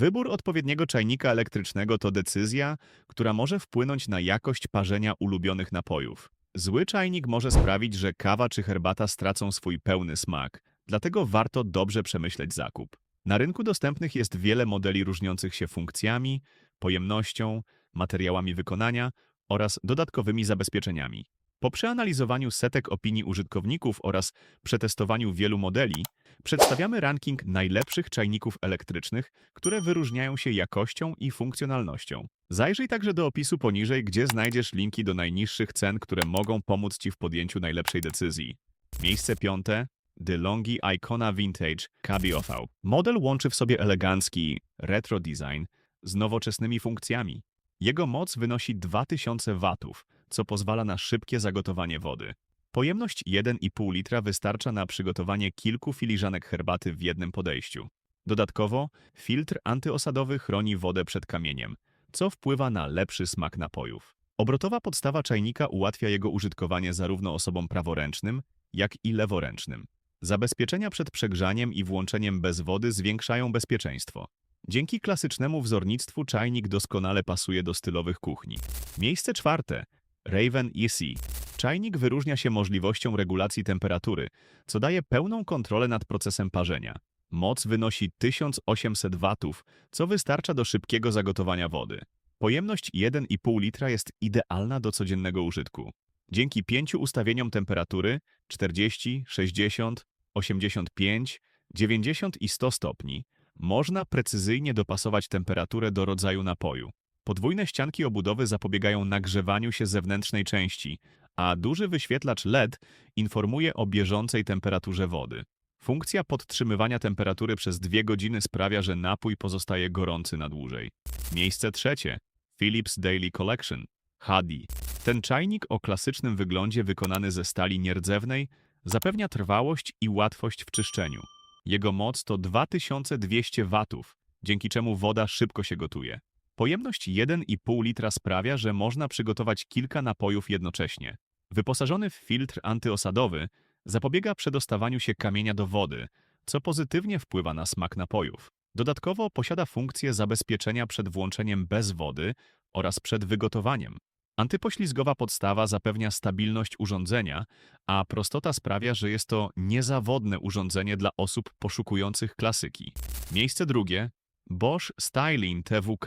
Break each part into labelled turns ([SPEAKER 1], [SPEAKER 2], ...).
[SPEAKER 1] Wybór odpowiedniego czajnika elektrycznego to decyzja, która może wpłynąć na jakość parzenia ulubionych napojów. Zły czajnik może sprawić, że kawa czy herbata stracą swój pełny smak, dlatego warto dobrze przemyśleć zakup. Na rynku dostępnych jest wiele modeli różniących się funkcjami, pojemnością, materiałami wykonania oraz dodatkowymi zabezpieczeniami. Po przeanalizowaniu setek opinii użytkowników oraz przetestowaniu wielu modeli, przedstawiamy ranking najlepszych czajników elektrycznych, które wyróżniają się jakością i funkcjonalnością. Zajrzyj także do opisu poniżej, gdzie znajdziesz linki do najniższych cen, które mogą pomóc Ci w podjęciu najlepszej decyzji. Miejsce piąte. DeLonghi Icona Vintage KBOV. Model łączy w sobie elegancki retro design z nowoczesnymi funkcjami. Jego moc wynosi 2000 watów, co pozwala na szybkie zagotowanie wody. Pojemność 1,5 litra wystarcza na przygotowanie kilku filiżanek herbaty w jednym podejściu. Dodatkowo filtr antyosadowy chroni wodę przed kamieniem, co wpływa na lepszy smak napojów. Obrotowa podstawa czajnika ułatwia jego użytkowanie zarówno osobom praworęcznym, jak i leworęcznym. Zabezpieczenia przed przegrzaniem i włączeniem bez wody zwiększają bezpieczeństwo. Dzięki klasycznemu wzornictwu czajnik doskonale pasuje do stylowych kuchni. Miejsce czwarte. Raven EC. Czajnik wyróżnia się możliwością regulacji temperatury, co daje pełną kontrolę nad procesem parzenia. Moc wynosi 1800 watów, co wystarcza do szybkiego zagotowania wody. Pojemność 1,5 litra jest idealna do codziennego użytku. Dzięki pięciu ustawieniom temperatury 40, 60, 85, 90 i 100 stopni można precyzyjnie dopasować temperaturę do rodzaju napoju. Podwójne ścianki obudowy zapobiegają nagrzewaniu się zewnętrznej części, a duży wyświetlacz LED informuje o bieżącej temperaturze wody. Funkcja podtrzymywania temperatury przez dwie godziny sprawia, że napój pozostaje gorący na dłużej. Miejsce trzecie. Philips Daily Collection HD. Ten czajnik o klasycznym wyglądzie wykonany ze stali nierdzewnej zapewnia trwałość i łatwość w czyszczeniu. Jego moc to 2200 watów, dzięki czemu woda szybko się gotuje. Pojemność 1,5 litra sprawia, że można przygotować kilka napojów jednocześnie. Wyposażony w filtr antyosadowy zapobiega przedostawaniu się kamienia do wody, co pozytywnie wpływa na smak napojów. Dodatkowo posiada funkcję zabezpieczenia przed włączeniem bez wody oraz przed wygotowaniem. Antypoślizgowa podstawa zapewnia stabilność urządzenia, a prostota sprawia, że jest to niezawodne urządzenie dla osób poszukujących klasyki. Miejsce drugie Bosch Styling TWK.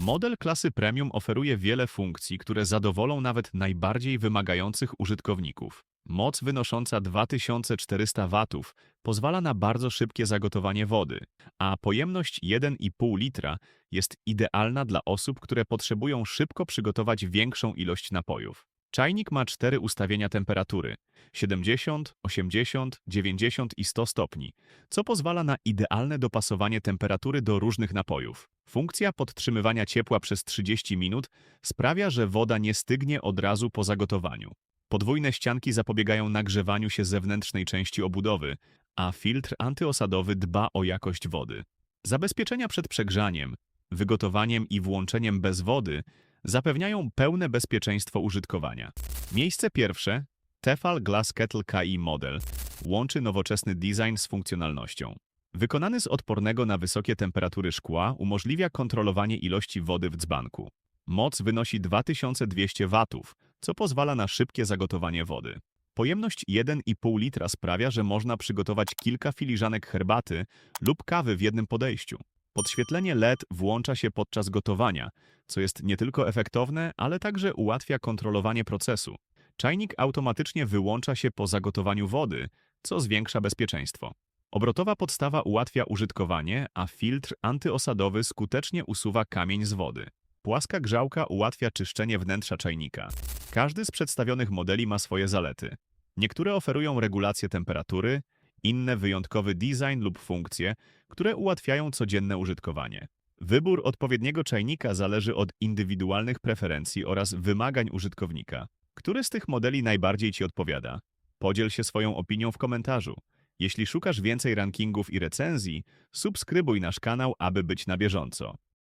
[SPEAKER 1] Model klasy premium oferuje wiele funkcji, które zadowolą nawet najbardziej wymagających użytkowników. Moc wynosząca 2400 watów pozwala na bardzo szybkie zagotowanie wody, a pojemność 1,5 litra jest idealna dla osób, które potrzebują szybko przygotować większą ilość napojów. Czajnik ma cztery ustawienia temperatury 70, 80, 90 i 100 stopni, co pozwala na idealne dopasowanie temperatury do różnych napojów. Funkcja podtrzymywania ciepła przez 30 minut sprawia, że woda nie stygnie od razu po zagotowaniu. Podwójne ścianki zapobiegają nagrzewaniu się zewnętrznej części obudowy, a filtr antyosadowy dba o jakość wody. Zabezpieczenia przed przegrzaniem, wygotowaniem i włączeniem bez wody zapewniają pełne bezpieczeństwo użytkowania. Miejsce pierwsze Tefal Glass Kettle KI Model łączy nowoczesny design z funkcjonalnością. Wykonany z odpornego na wysokie temperatury szkła umożliwia kontrolowanie ilości wody w dzbanku. Moc wynosi 2200 watów, co pozwala na szybkie zagotowanie wody. Pojemność 1,5 litra sprawia, że można przygotować kilka filiżanek herbaty lub kawy w jednym podejściu. Podświetlenie LED włącza się podczas gotowania, co jest nie tylko efektowne, ale także ułatwia kontrolowanie procesu. Czajnik automatycznie wyłącza się po zagotowaniu wody, co zwiększa bezpieczeństwo. Obrotowa podstawa ułatwia użytkowanie, a filtr antyosadowy skutecznie usuwa kamień z wody. Płaska grzałka ułatwia czyszczenie wnętrza czajnika. Każdy z przedstawionych modeli ma swoje zalety. Niektóre oferują regulację temperatury, inne wyjątkowy design lub funkcje, które ułatwiają codzienne użytkowanie. Wybór odpowiedniego czajnika zależy od indywidualnych preferencji oraz wymagań użytkownika. Który z tych modeli najbardziej Ci odpowiada? Podziel się swoją opinią w komentarzu. Jeśli szukasz więcej rankingów i recenzji, subskrybuj nasz kanał, aby być na bieżąco.